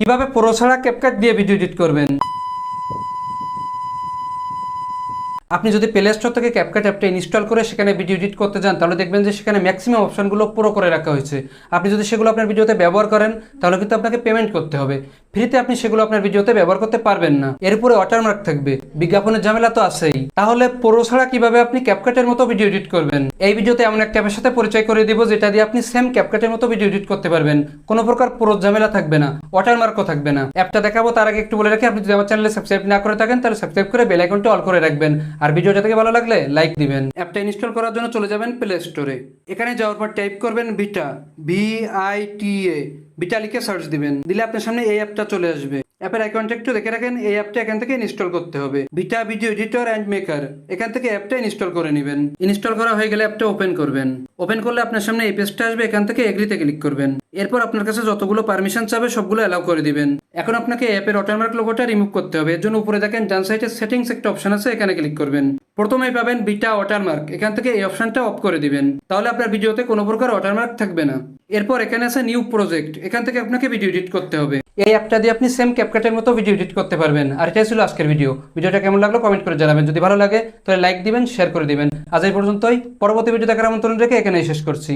কীভাবে প্রো ছাড়া ক্যাপকাট দিয়ে ভিডিও এডিট করবেন? আপনি যদি প্লে স্টোর থেকে ক্যাপকাট অ্যাপটা ইনস্টল করে সেখানে ভিডিও এডিট করতে যান, তাহলে দেখবেন যে সেখানে ম্যাক্সিমাম অপশনগুলো পুরো করে রাখা হয়েছে। আপনি যদি সেগুলো আপনার ভিডিওতে ব্যবহার করেন, তাহলে কিন্তু আপনাকে পেমেন্ট করতে হবে। ফ্রিতে আপনি সেগুলো আপনার ভিডিওতে ব্যবহার করতে পারবেন না। এর উপরে ওয়াটারমার্ক থাকবে। বিজ্ঞাপনের ঝামেলা তো আছেই। তাহলে পুরো ছাড়া কীভাবে আপনি ক্যাপকাটের মতো ভিডিও এডিট করবেন? এই ভিডিওতে এমন একটা অ্যাপের সাথে পরিচয় করে দিব, যেটা দিয়ে আপনি সেম ক্যাপকাটের মতো ভিডিও এডিট করতে পারবেন। কোনো প্রকার পুরো ঝামেলা থাকবে না ওয়াটারমার্কও থাকবে না। অ্যাপটা দেখাবো, তার আগে একটু বলে রাখি, আপনি যদি আমার চ্যানেলে সাবস্ক্রাইব না করে থাকেন, তাহলে সাবস্ক্রাইব করে বেল আইকনটা অল করে রাখবেন। আর ভিডিওটা থেকে ভালো লাগলে লাইক দিবেন। অ্যাপটা ইনস্টল করার জন্য চলে যাবেন প্লে স্টোরে এখানে যাওয়ার পর টাইপ করবেন beta V I T A beta লিখে সার্চ দিবেন। দিলে আপনার সামনে এই অ্যাপটা চলে আসবে। অ্যাপের অ্যাকাউন্টটা একটু দেখে রাখেন, এই অ্যাপটা এখান থেকে ইনস্টল করতে হবে। Vita video editor and maker এখান থেকে অ্যাপটা ইনস্টল করে নেবেন। ইনস্টল করা হয়ে গেলে অ্যাপটা ওপেন করবেন। ওপেন করলে আপনার সামনে এই পেজটা আসবে, এখান থেকে এগ্রিতে ক্লিক করবেন। এরপর আপনার কাছে যতগুলো পারমিশন চাবে, সবগুলো অ্যালাউ করে দিবেন। এখন আপনাকে অ্যাপের ওয়াটারমার্ক লোগোটা রিমুভ করতে হবে। এর জন্য উপরে দেখেন, ডান সাইডে সেটিংস একটা অপশন আছে, এখানে ক্লিক করবেন। প্রথমেই পাবেন বিটা ওয়াটারমার্ক এখান থেকে এই অপশনটা অফ করে দিবেন। তাহলে আপনার ভিডিওতে কোনো প্রকার ওয়াটারমার্ক থাকবে না। এরপর এখানে আছে নিউ প্রজেক্ট এখান থেকে আপনাকে ভিডিও এডিট করতে হবে। এই অ্যাপটা দিয়ে আপনি সেম ক্যাপকাটের মতো ভিডিও এডিট করতে পারবেন। আর এটাই ছিল আজকের ভিডিও ভিডিওটা কেমন লাগল কমেন্ট করে জানাবেন। যদি ভালো লাগে, তাহলে লাইক দিবেন শেয়ার করে দিবেন। আজ এই পর্যন্তই। পরবর্তী ভিডিও দেখার আমন্ত্রণ রেখে এখানেই শেষ করছি।